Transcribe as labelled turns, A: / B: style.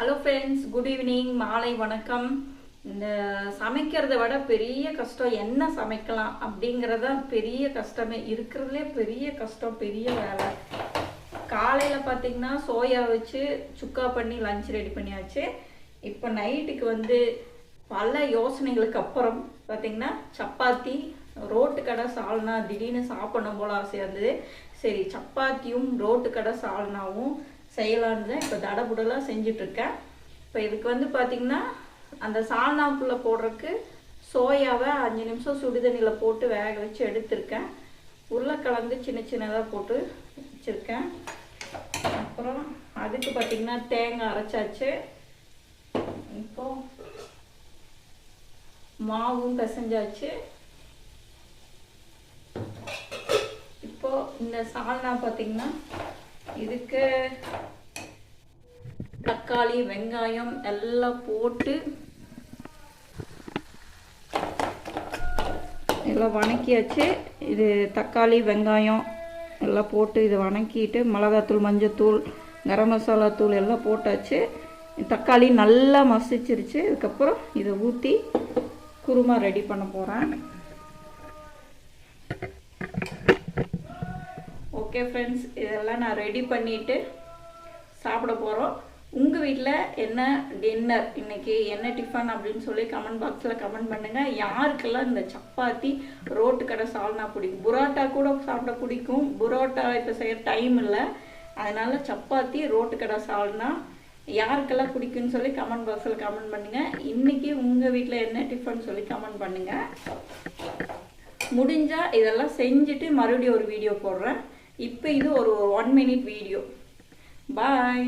A: Hello friends good evening மாலை வணக்கம். இந்த சமைக்கிறத விட பெரிய கஷ்டம் என்ன சமைக்கலாம் அப்படிங்கிறத பெரிய கஷ்டமே. இருக்கிறதுலே பெரிய கஷ்டம் பெரிய வேலை. காலையில் பார்த்தீங்கன்னா சோயா வச்சு சுக்கா பண்ணி லஞ்ச் ரெடி பண்ணியாச்சு. இப்போ நைட்டுக்கு வந்து பல யோசனைகளுக்கு அப்புறம் பார்த்தீங்கன்னா சப்பாத்தி ரோட்டு கடை சால்னா திடீர்னு சாப்பிடணும் போல ஆசையாக இருந்தது. சரி சப்பாத்தியும் ரோட்டு கடை சால்னாவும் செய்யலான்னு தான் இப்போ தடபுடலாக செஞ்சிட்ருக்கேன். இப்போ இதுக்கு வந்து பார்த்திங்கன்னா அந்த சால்னாக்குள்ளே போடுறதுக்கு சோயாவை அஞ்சு நிமிஷம் சுடுதண்ணியில் போட்டு வேக வச்சு எடுத்திருக்கேன். உருளைக்கிழங்கு சின்ன சின்னதாக போட்டு வச்சுருக்கேன். அப்புறம் அதுக்கு பார்த்திங்கன்னா தேங்காய் அரைச்சாச்சு. இப்போ மாவும் பிசைஞ்சாச்சு. இப்போ இந்த சால்னா பார்த்திங்கன்னா இதுக்கு தக்காளி வெங்காயம் எல்லாம் போட்டு எல்லாம் வணக்கியாச்சு. இது தக்காளி வெங்காயம் எல்லாம் போட்டு இதை வணக்கிட்டு மிளகாத்தூள் மஞ்சத்தூள் கரம் மசாலா தூள் எல்லாம் போட்டாச்சு. தக்காளி நல்லா மசிச்சிருச்சு. இதுக்கப்புறம் இதை ஊற்றி குருமா ரெடி பண்ண போகிறேன் ஓகே ஃப்ரெண்ட்ஸ் இதெல்லாம் நான் ரெடி பண்ணிவிட்டு சாப்பிட போகிறோம் உங்கள் வீட்டில் என்ன டின்னர் இன்றைக்கி என்ன டிஃபன் அப்படின்னு சொல்லி கமெண்ட் பாக்ஸில் கமெண்ட் பண்ணுங்கள் யாருக்கெல்லாம் இந்த சப்பாத்தி ரோட்டு கடை சால்னா பிடிக்கும்? புரோட்டா கூட சாப்பிட பிடிக்கும். புரோட்டா இப்போ செய்ய டைம் இல்லை. அதனால் சப்பாத்தி ரோட்டு கடை சால்னா யாருக்கெல்லாம் பிடிக்கும்னு சொல்லி கமெண்ட் பாக்ஸில் கமெண்ட் பண்ணுங்கள் இன்றைக்கி உங்கள் வீட்டில் என்ன டிஃபன் சொல்லி கமெண்ட் பண்ணுங்கள் முடிஞ்சால் இதெல்லாம் செஞ்சுட்டு மறுபடியும் ஒரு வீடியோ போடுறேன். இப்போ இது ஒரு ஒன் மினிட் வீடியோ பாய்